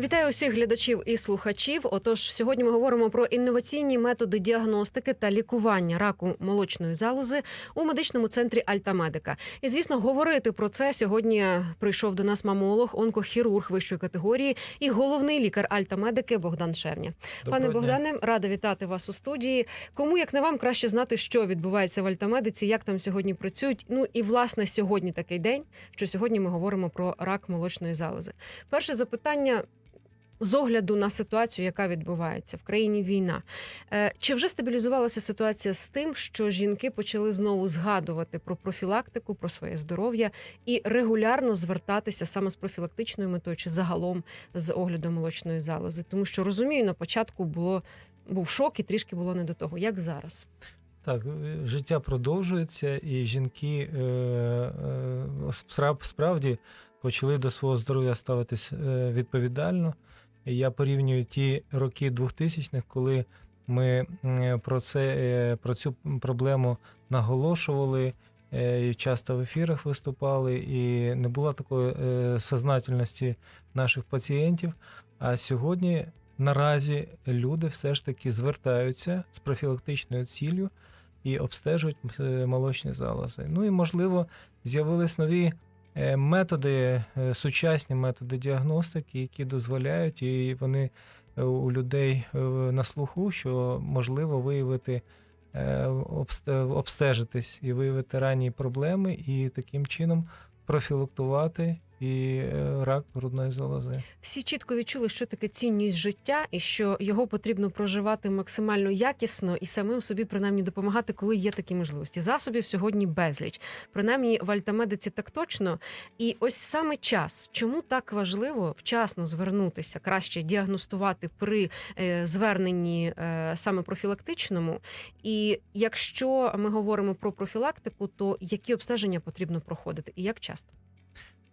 Вітаю усіх глядачів і слухачів. Отож, сьогодні ми говоримо про інноваційні методи діагностики та лікування раку молочної залози у медичному центрі Альтамедика. І звісно, говорити про це сьогодні прийшов до нас мамолог, онкохірург вищої категорії і головний лікар Альтамедики Богдан Шевня. Пане Доброго дня. Богдане, рада вітати вас у студії. Кому як не вам краще знати, що відбувається в Альтамедиці, як там сьогодні працюють. Ну і власне сьогодні такий день, що сьогодні ми говоримо про рак молочної залози. Перше запитання. З огляду на ситуацію, яка відбувається в країні війна, Е, чи вже стабілізувалася ситуація з тим, що жінки почали знову згадувати про профілактику, про своє здоров'я і регулярно звертатися саме з профілактичною метою чи загалом з огляду молочної залози? Тому що розумію, на початку було був шок і трішки було не до того. Як зараз? Так, е, життя продовжується, і жінки е, е, справді почали до свого здоров'я ставитись е, відповідально. Я порівнюю ті роки 2000-х, коли ми про це е, про цю проблему наголошували, е, часто в ефірах виступали, і не було такої е, сознательності наших пацієнтів. А сьогодні наразі люди все ж таки звертаються з профілактичною ціллю і обстежують молочні залози. Ну і можливо з'явились нові методи, е, сучасні методи діагностики, які дозволяють, і вони е, у людей е, на слуху, що можливо виявити. е, Обстежитись і виявити ранні проблеми, і таким чином профілактувати і е, рак грудної залози. Всі чітко відчули, що таке цінність життя, і що його потрібно проживати максимально якісно і самим собі принаймні допомагати, коли є такі можливості. Засобів сьогодні безліч. Принаймні в альтамедиці так точно. І ось саме час, чому так важливо вчасно звернутися, краще діагностувати при е, зверненні е, саме профілактичному. І якщо ми говоримо про профілактику, то які обстеження потрібно проходити і як часто?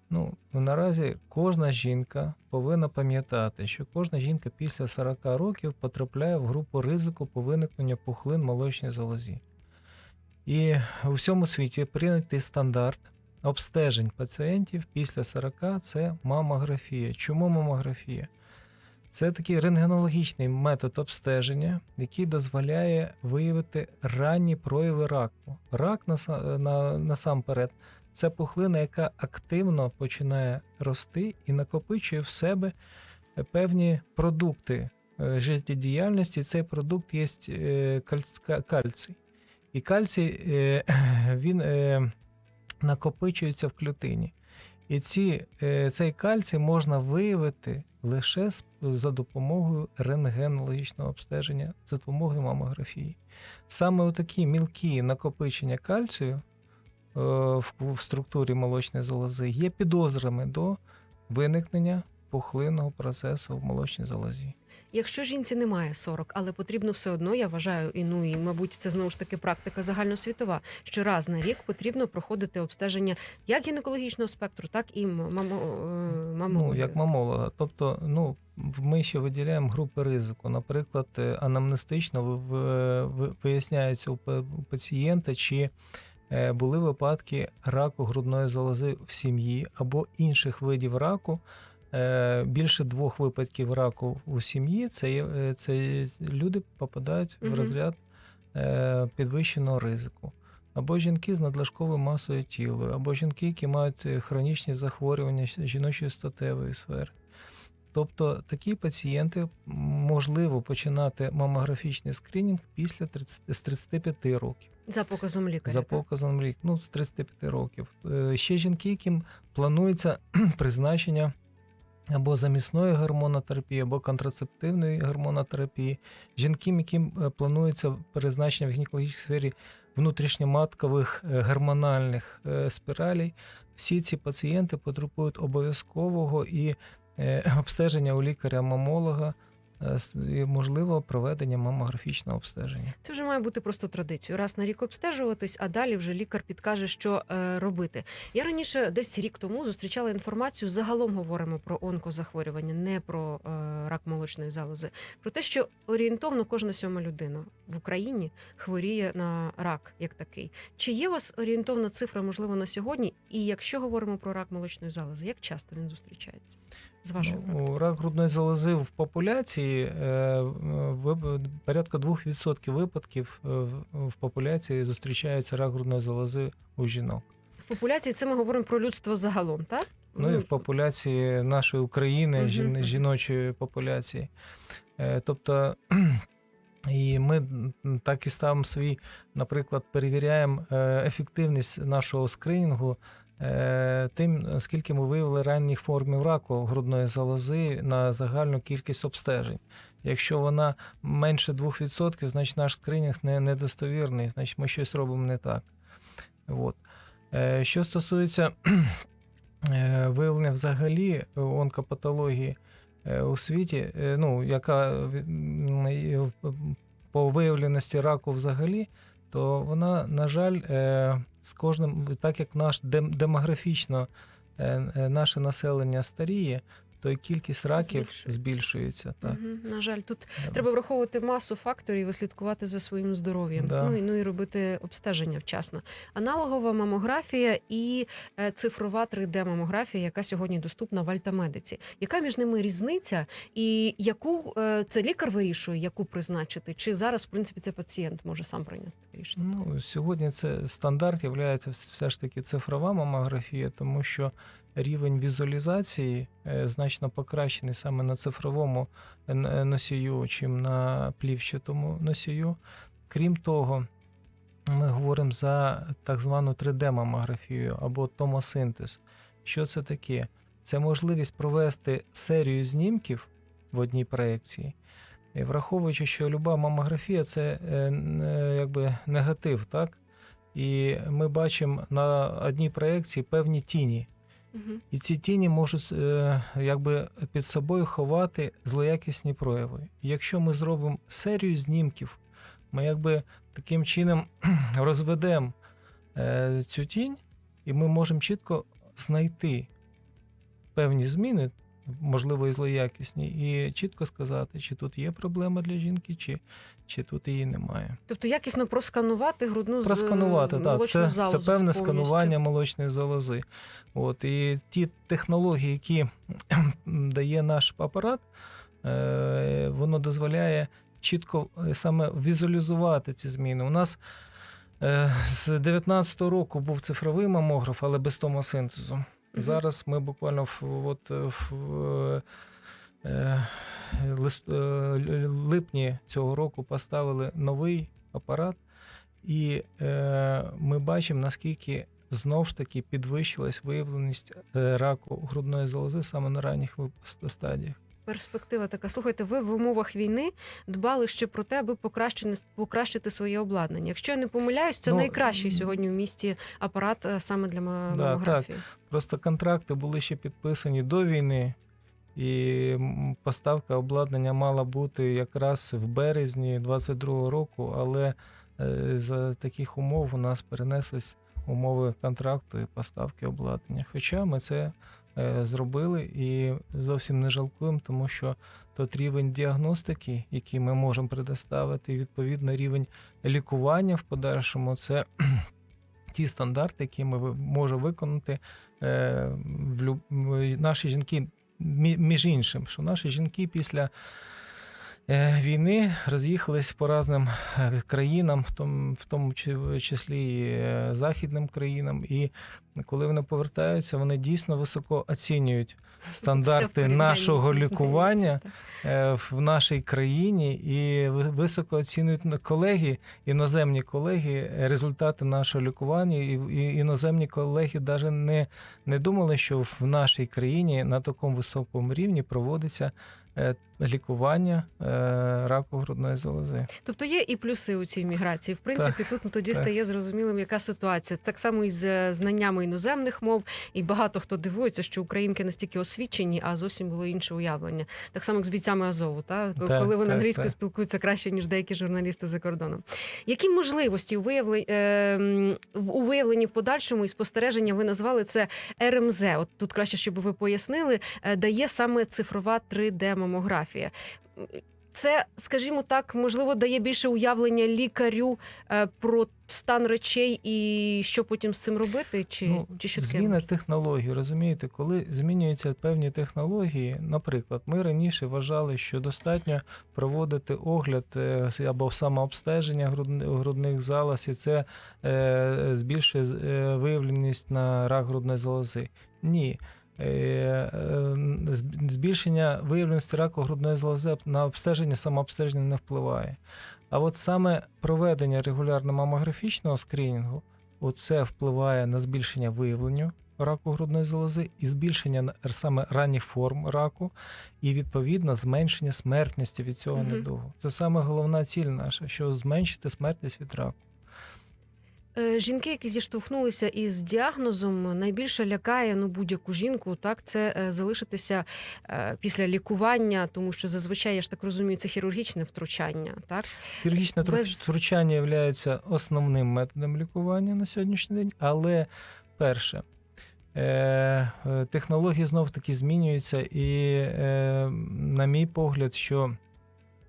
Ну, наразі кожна жінка повинна пам'ятати, що кожна жінка після 40 років потрапляє в групу ризику по виникненню пухлин молочній залозі. І у всьому світі прийнятий стандарт обстежень пацієнтів після 40 це мамографія. Чому мамографія? Це такий рентгенологічний метод обстеження, який дозволяє виявити ранні прояви раку. Рак наса- на- насамперед це пухлина, яка активно починає рости і накопичує в себе певні продукти е, життєдіяльності. Цей продукт є е, кальцій. І кальцій е, він накопичується в клітині. І ці, цей кальцій можна виявити лише за допомогою рентгенологічного обстеження, за допомогою мамографії. Саме у такі мілкі накопичення кальцію в, в структурі молочної залози є підозрами до виникнення пухлинного процесу в молочній залозі. Якщо жінці немає 40, але потрібно все одно, я вважаю, і ну і мабуть, це знову ж таки практика загальносвітова. Що раз на рік потрібно проходити обстеження як гінекологічного спектру, так і мамо, е, Ну, як мамолога. Тобто, ну, ми ще виділяємо групи ризику. Наприклад, е, анамнестично ви- ви- ви- виясняється у пацієнта, чи е, були випадки раку грудної залози в сім'ї або інших видів раку. Е, Більше двох випадків раку у сім'ї це, е, це люди попадають в розряд е, підвищеного ризику. Або жінки з надлишковою масою тіла, або жінки, які мають е, хронічні захворювання жіночої статевої сфери. Тобто такі пацієнти можливо починати мамографічний скринінг після 30, з 35 років. За показом лікаря. За показом рік, ну з 35 років. Е, Ще жінки, яким планується призначення або замісної гормонотерапії, або контрацептивної гормонотерапії. Жінки, яким е, планується призначення в гінекологічній сфері внутрішньоматкових е, гормональних спіралей. Всі ці пацієнти потребують обов'язкового і обстеження у лікаря-мамолога, можливо, проведення мамографічного обстеження. Це вже має бути просто традицією. Раз на рік обстежуватись, а далі вже лікар підкаже, що е, робити. Я раніше десь рік тому зустрічала інформацію. Загалом говоримо про онкозахворювання, не про е, рак молочної залози. Про те, що орієнтовно кожна сьома людина в Україні хворіє на рак як такий. Чи є у вас орієнтовна цифра, можливо, на сьогодні? І якщо говоримо про рак молочної залози, як часто він зустрічається? З вашої практики? Ну, рак грудної залози в популяції е, порядка 2% випадків е, в- популяції зустрічається рак грудної залози у жінок. В популяції це ми говоримо про людство загалом, так? Ну і в популяції нашої України, Мгм, жін- жіночої популяції. Е, Тобто, і ми так і ставимо свій, наприклад, перевіряємо ефективність нашого скринінгу. Е, Тим, скільки ми виявили ранніх формів раку грудної залози на загальну кількість обстежень. Якщо вона менше 2%, значить наш скринінг не, недостовірний, значить ми щось робимо не так. От. Е, Що стосується е, виявлення взагалі онкопатології у світі, ну, яка по виявленості раку взагалі, то вона, на жаль, е, з кожним, так як наш демографічно е, е, наше населення старіє, то і кількість раків Збільшується. збільшується. Так. Мгм, На жаль, тут Да. треба враховувати масу факторів і слідкувати за своїм здоров'ям. Да. Ну, і, ну і робити обстеження вчасно. Аналогова мамографія і е, цифрова 3D-мамографія, яка сьогодні доступна в Альтамедиці. Яка між ними різниця? І яку е, це лікар вирішує, яку призначити? Чи зараз, в принципі, це пацієнт може сам прийняти рішення? Ну, сьогодні це стандарт є все ж таки цифрова мамографія, тому що рівень візуалізації е, значно покращений саме на цифровому е, е, носію, чим на плівчатому носію. Крім того, ми говоримо за так звану 3D-мамографію або томосинтез. Що це таке? Це можливість провести серію знімків в одній проекції. І враховуючи, що люба мамографія це якби негатив, так? І ми бачимо на одній проекції певні тіні. Мгм. І ці тіні можуть е, якби під собою ховати злоякісні прояви. Якщо ми зробимо серію знімків, ми якби таким чином розведемо е, цю тінь, і ми можемо чітко знайти певні зміни, можливо, і злоякісні, і чітко сказати, чи тут є проблема для жінки, чи, чи тут її немає. Тобто якісно просканувати грудну з- так. Це, залозу це певне повністю. сканування молочної залози. От, і ті технології, які дає наш апарат, е, воно дозволяє чітко е, саме візуалізувати ці зміни. У нас е, з 19-го року був цифровий мамограф, але без томосинтезу. Зараз ми буквально в, от, в е, лист- е, липні цього року поставили новий апарат, і е, ми бачимо, наскільки знову ж таки підвищилась виявленість е, раку грудної залози саме на ранніх стадіях. Перспектива така. Слухайте, ви в умовах війни дбали ще про те, аби покращити, покращити своє обладнання. Якщо я не помиляюсь, це Ну, найкращий сьогодні в місті апарат е, саме для ма- Да, мамографії. Просто контракти були ще підписані до війни, і поставка обладнання мала бути якраз в березні 22-го року, але е, за таких умов у нас перенеслись умови контракту і поставки обладнання. Хоча ми це зробили. І зовсім не жалкуємо, тому що тот рівень діагностики, який ми можемо предоставити, і відповідно рівень лікування в подальшому, це ті стандарти, які ми можемо виконати е, в наші жінки, між іншим, що наші жінки після е, війни роз'їхались по різним е, країнам, в тому, в тому чи- числі і е, західним країнам. І коли вони повертаються, вони дійсно високо оцінюють стандарти нашого лікування е, в нашій країні і ви- високо оцінюють колеги, іноземні колеги, е, результати нашого лікування. І, іноземні колеги навіть не, не думали, що в нашій країні на такому високому рівні проводиться е, лікування е, раку грудної залози. Тобто є і плюси у цій міграції. В принципі, тут тоді так. стає зрозумілим, яка ситуація. Так само і з е, знаннями іноземних мов, і багато хто дивується, що українки настільки освічені, а зовсім було інше уявлення. Так само як з бійцями Азову, та Так, коли вони так, англійською так. спілкуються краще ніж деякі журналісти за кордоном. Які можливості у виявленні, е, в- у виявленні в подальшому і спостереження ви назвали це РМЗ? От тут краще, щоб ви пояснили, е, дає саме цифрова 3D мамографія. це, скажімо так, можливо, дає більше уявлення лікарю е, про стан речей і що потім з цим робити, чи, Ну, чи що таке? Зміна технологій, розумієте, коли змінюються певні технології, наприклад, ми раніше вважали, що достатньо проводити огляд е, або самообстеження грудних залоз, і це е, збільшує виявленість на рак грудної залози. Ні. Зб- Збільшення виявленості раку грудної залози на обстеження, самообстеження не впливає. А от саме проведення регулярно мамографічного скринінгу Оце впливає на збільшення виявлення раку грудної залози і збільшення саме ранніх форм раку, і відповідно зменшення смертності від цього Мгм. недугу. Це саме головна ціль наша, що зменшити смертність від раку. Е, Жінки, які зіштовхнулися із діагнозом, найбільше лякає ну будь-яку жінку. Так це е, залишитися е, після лікування, тому що зазвичай я ж так розумію, це хірургічне втручання. Так Хірургічне Без- втручання є основним методом лікування на сьогоднішній день, але перше. Технології знов таки змінюються, і, на мій погляд, що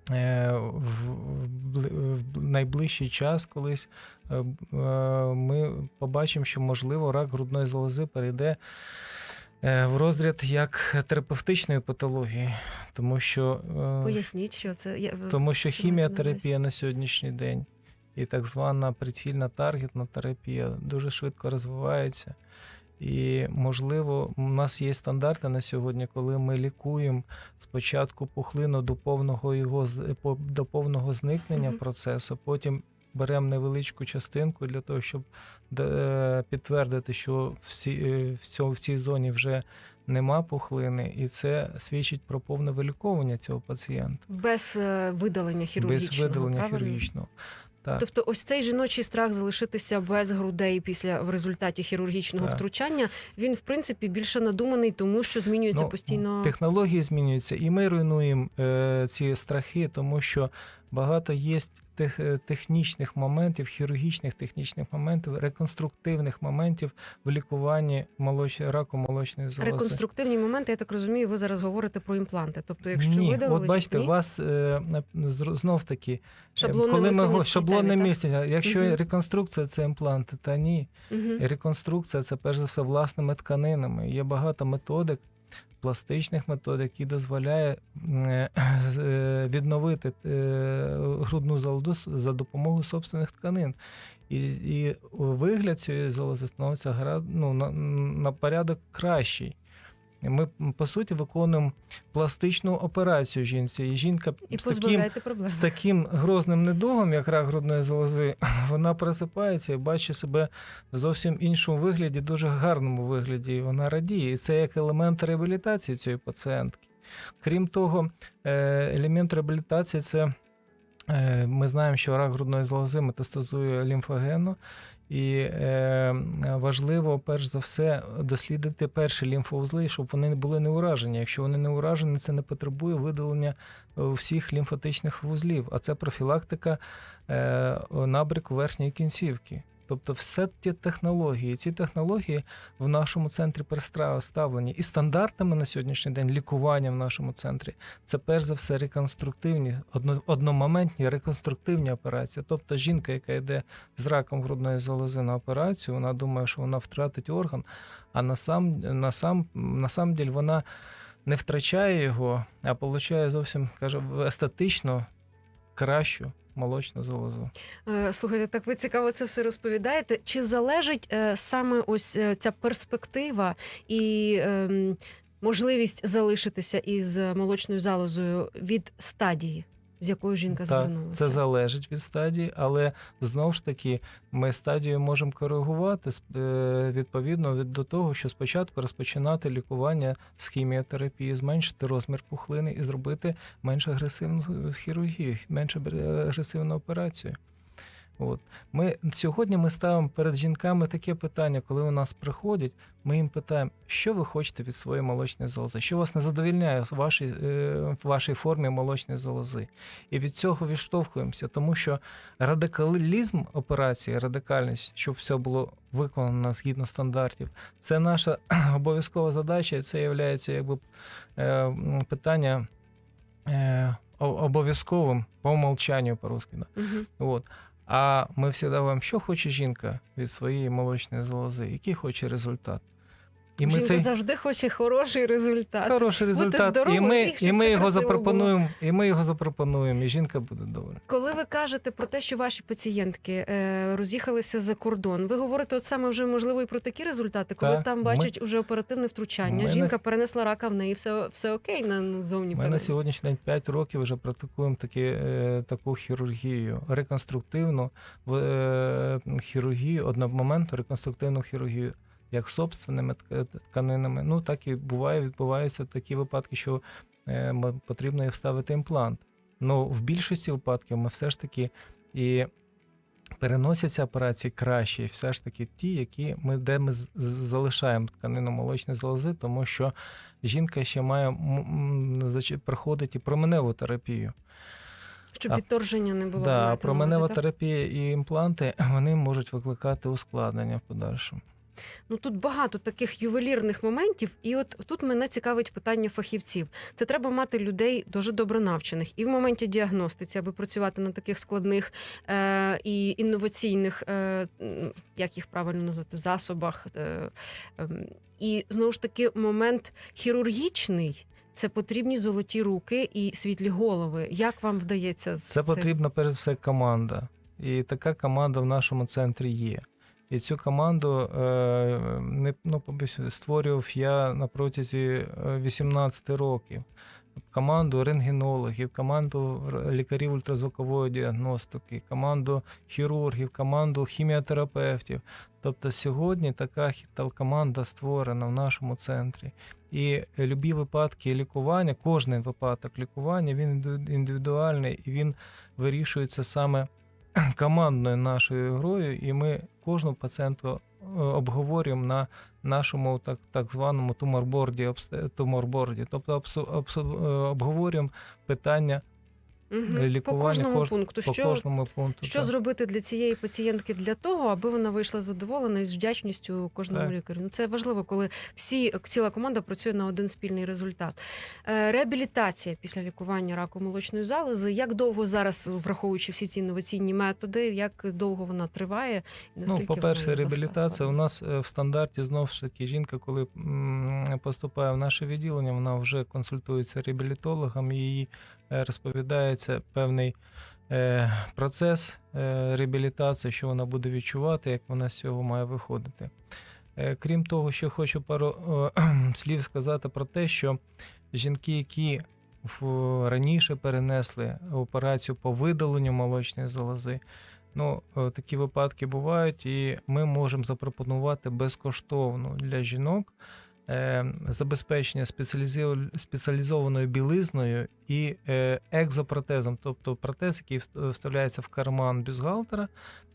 в, в бли- в найближчий час колись е, е, ми побачимо, що можливо рак грудної залози перейде е, в розряд як терапевтичної патології, тому що е, поясніть, що це тому що хіміотерапія на сьогоднішній день і так звана прицільна таргетна терапія дуже швидко розвивається. І, можливо, у нас є стандарти на сьогодні, коли ми лікуємо спочатку пухлину до повного його до повного зникнення Мгм. процесу, потім беремо невеличку частинку для того, щоб е, підтвердити, що всі, е, в цій зоні вже нема пухлини, і це свідчить про повне виліковування цього пацієнта без е, видалення хірургічного. без видалення правильно? хірургічного. Так. Тобто, ось цей жіночий страх залишитися без грудей після в результаті хірургічного Так. втручання. Він в принципі більше надуманий, тому що змінюється Ну, постійно. Технології змінюються, і ми руйнуємо е, ці страхи, тому що багато є тех, е, технічних моментів, хірургічних технічних моментів, реконструктивних моментів в лікуванні молоч... раку молочної залози. Реконструктивні моменти, я так розумію, ви зараз говорите про імпланти. Тобто, якщо Ні, видалили, от бачите, ні? у вас е, знов таки, е, шаблонне коли ми шаблонне місце, якщо Мгм. реконструкція це імпланти, та ні. І Реконструкція це перш за все власними тканинами. Є багато методик, пластичних метод, які дозволяє е, е, відновити е, грудну залозу за допомогою собственних тканин. І, і вигляд цієї залози становиться ну, на, на порядок кращий. Ми, по суті, виконуємо пластичну операцію жінці. І жінка І з таким з таким грозним недугом, як рак грудної залози, вона просипається і бачить себе в зовсім іншому вигляді, дуже гарному вигляді. І вона радіє. І це як елемент реабілітації цієї пацієнтки. Крім того, е, елемент реабілітації це. е, Ми знаємо, що рак грудної залози метастазує лімфогенно, і е, важливо, перш за все, дослідити перші лімфовузли, щоб вони були не уражені. Якщо вони не уражені, це не потребує видалення е, всіх лімфатичних вузлів, а це профілактика е, набрику верхньої кінцівки. Тобто, все ті технології, ці технології в нашому центрі представлені і стандартами на сьогоднішній день лікування в нашому центрі це перш за все реконструктивні, одномоментні реконструктивні операції. Тобто, жінка, яка йде з раком грудної залози на операцію, вона думає, що вона втратить орган, а на сам, на сам, на сам діль вона не втрачає його, а получає зовсім каже, естетично кращу молочну залозу. Е, Слухайте, так ви цікаво це все розповідаєте. Чи залежить е, саме ось е, ця перспектива і ем, можливість залишитися із молочною залозою від стадії, з якою жінка звернулася? це залежить від стадії, але знову ж таки ми стадію можемо коригувати е, відповідно від до того, що спочатку розпочинати лікування з хіміотерапії, зменшити розмір пухлини і зробити менш агресивну хірургію, менш абр- агресивну операцію. От ми сьогодні ми ставимо перед жінками таке питання, коли у нас приходять, ми їм питаємо, що ви хочете від своєї молочної залози, що вас не задовільняє в вашій, е, в вашій формі молочної залози. І від цього відштовхуємося, тому що радикалізм операції, радикальність, щоб все було виконано згідно стандартів, це наша обов'язкова задача, і це є якби е, питання. е, обов'язковим по умолчанню по-русски. Да. От. А ми всі вам, що хоче жінка від своєї молочної залози, який хоче результат. І ми Жінка цей завжди хоче хороший результат. хороший результат, і ми, і і ми його запропонуємо, і ми його запропонуємо, і жінка буде добре. Коли ви кажете про те, що ваші пацієнтки е, роз'їхалися за кордон, ви говорите от саме вже можливо і про такі результати, коли Так, там ми- бачать уже оперативне втручання. Ми Жінка на- перенесла рака, в неї все, все окей, на зовні Ми на сьогоднішній день 5 років вже практикуємо такі, е, таку хірургію, реконструктивну е, хірургію, одномоментну реконструктивну хірургію, як собственними тканинами. Ну так і буває, відбуваються такі випадки, що е, потрібно їх вставити імплант. Ну, в більшості випадків ми все ж таки і переносяться операції краще, все ж таки ті, які ми, де ми залишаємо тканину молочної залози, тому що жінка ще має проходить і променеву терапію. щоб відторження не було. Да, променева терапія і імпланти вони можуть викликати ускладнення в подальшому. Ну тут багато таких ювелірних моментів, і от тут мене цікавить питання фахівців. Це треба мати людей дуже добре навчених і в моменті діагностиці, аби працювати на таких складних е- і інноваційних, е- як їх правильно назвати, засобах. Е- ем, і знову ж таки, момент хірургічний. Це потрібні золоті руки і світлі голови. Як вам вдається з Це потрібна перш за все команда. І така команда в нашому центрі є. І цю команду е, не ну, створював я на протязі е, 18 років. Команду рентгенологів, команду лікарів ультразвукової діагностики, команду хірургів, команду хіміотерапевтів. Тобто сьогодні така команда створена в нашому центрі. І любі випадки лікування, кожен випадок лікування, він індивідуальний і він вирішується саме командною нашою грою, і ми кожну пацієнту е, обговорюємо на нашому так, так званому туморборді, туморборді. Тобто е, обговорюємо питання Мгм. по кожному кож- пункту. по що кожному пункту. Що так. зробити для цієї пацієнтки для того, аби вона вийшла задоволена і з вдячністю кожному Так. лікарю? Ну це важливо, коли всі ціла команда працює на один спільний результат. Е, Реабілітація після лікування раку молочної залози. Як довго зараз, враховуючи всі ці інноваційні методи, як довго вона триває? І наскільки Ну, по-перше, реабілітація у нас е, в стандарті знову ж таки жінка, коли поступає в наше відділення, вона вже консультується реабілітологом, е, розповідається певний е, процес е, реабілітації, що вона буде відчувати, як вона з цього має виходити. Е, Крім того, ще хочу пару е, слів сказати про те, що жінки, які раніше перенесли операцію по видаленню молочної залози, Ну, е, такі випадки бувають, і ми можемо запропонувати безкоштовно для жінок е, забезпечення спеціалізів- спеціалізованою білизною і е, екзопротезом, тобто протез, який вставляється в карман бюстгальтера,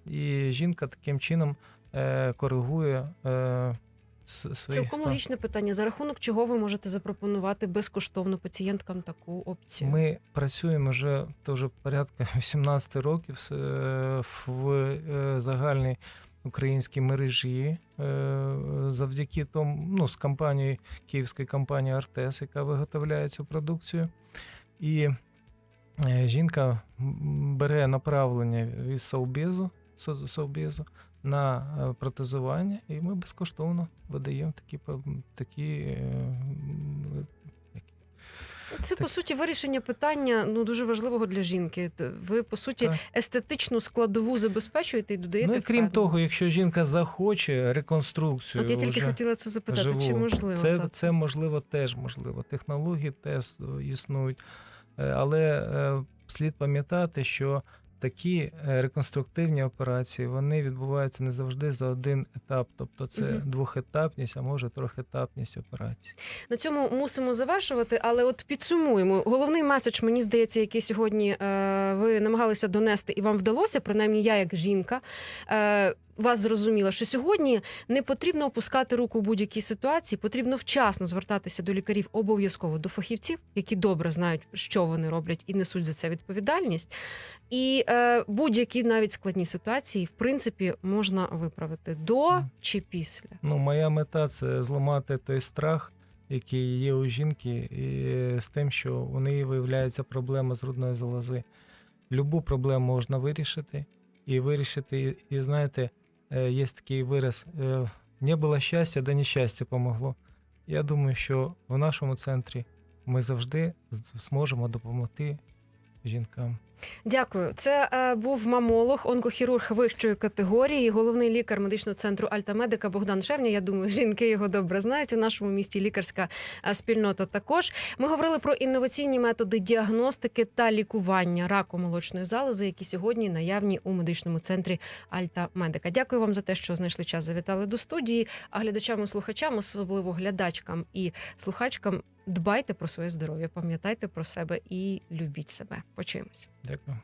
і жінка таким чином е, коригує е, Цілком логічне питання. За рахунок чого ви можете запропонувати безкоштовно пацієнткам таку опцію? Ми працюємо вже теж порядка 18 років е, в е, загальній українській мережі е, завдяки тому, ну, з компанією київської компанії Артес, яка виготовляє цю продукцію. І е, жінка бере направлення від Совбезу, Совбезу на е, протезування, і ми безкоштовно видаємо такі, такі е, так. Це по суті вирішення питання ну дуже важливого для жінки. Ви по суті Так. естетичну складову забезпечуєте і додаєте. Ну і крім того, якщо жінка захоче реконструкцію, от я тільки хотіла це запитати, чи можливо це, так? це можливо теж можливо. Технології теж е, існують, Е, але е, слід пам'ятати, що такі е, реконструктивні операції вони відбуваються не завжди за один етап, тобто це угу. двохетапність, а може трьохетапність операції. На цьому мусимо завершувати, але от підсумуємо. Головний меседж, мені здається, який сьогодні е, ви намагалися донести, і вам вдалося, принаймні я як жінка. Вас зрозуміла, що сьогодні не потрібно опускати руку в будь-якій ситуації, потрібно вчасно звертатися до лікарів, обов'язково до фахівців, які добре знають, що вони роблять, і несуть за це відповідальність. І е, будь-які навіть складні ситуації, в принципі, можна виправити до чи після. Ну, моя мета це зламати той страх які є у жінки, і з тим, що у неї виявляється проблема з грудної залози. Любу проблему можна вирішити і вирішити. І, знаєте, є такий вираз: е, не було щастя, да нещастя помогло. Я думаю, що в нашому центрі ми завжди зможемо допомогти жінкам. Дякую. Це е, був мамолог, онкохірург вищої категорії, головний лікар медичного центру Альтамедика Богдан Шевня. Я думаю, жінки його добре знають. У нашому місті лікарська е, спільнота також. Ми говорили про інноваційні методи діагностики та лікування раку молочної залози, які сьогодні наявні у медичному центрі Альтамедика. Дякую вам за те, що знайшли час. Завітали до студії. А глядачам і слухачам, особливо глядачкам і слухачкам, Дбайте про своє здоров'я, пам'ятайте про себе і любіть себе. Почуємось. Дякую.